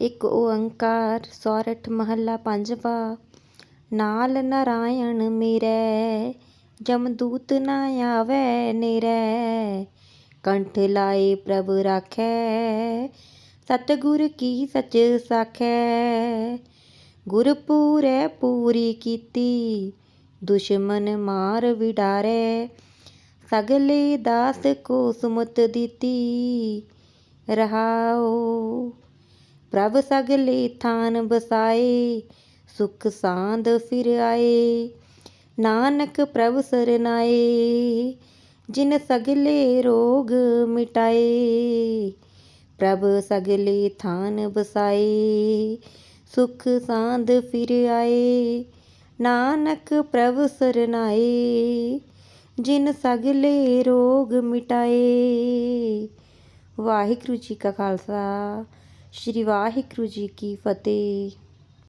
ਇੱਕ ਓੰਕਾਰ ਸੋਰਠ ਮਹੱਲਾ ਪੰਜਵਾ। ਨਾਲ ਨਾਰਾਇਣ ਮੇਰੇ ਜਮਦੂਤ ਨਾ ਆਵੇ ਨੇਰੇ। ਕੰਠ ਲਾਏ ਪ੍ਰਭ ਰਾਖੈ, ਸਤਿਗੁਰ ਕੀ ਸਚ ਸਾਖੈ। ਗੁਰ ਪੂਰੈ ਪੂਰੀ ਕੀਤੀ, ਦੁਸ਼ਮਨ ਮਾਰ ਵਿਡਾਰੇ। ਸਗਲੇ ਦਾਸ ਕੋ ਸੁਮਤ ਦਿੱਤੀ, ਰਹਾਓ ਪ੍ਰਭ ਸਗਲੇ ਥਾਨ ਬਸਾਏ ਸੁਖ ਸਾਂਦ ਫਿਰ ਆਏ। ਨਾਨਕ ਪ੍ਰਭ ਸਰਨਾਏ ਜਿਨ ਸਗਲੇ ਰੋਗ ਮਿਟਾਏ। ਪ੍ਰਭ ਸਗਲੇ ਥਾਨ ਬਸਾਏ ਸੁਖ ਸਾਂਦ ਫਿਰ ਆਏ। ਨਾਨਕ ਪ੍ਰਭ ਸਰਨਾਏ ਜਿਨ ਸਗਲੇ ਰੋਗ ਮਿਟਾਏ। ਵਾਹਿਗੁਰੂ ਜੀ ਕਾ ਖਾਲਸਾ ਸ੍ਰੀ ਵਾਹਿਗੁਰੂ ਜੀ ਕੀ ਫਤਿਹ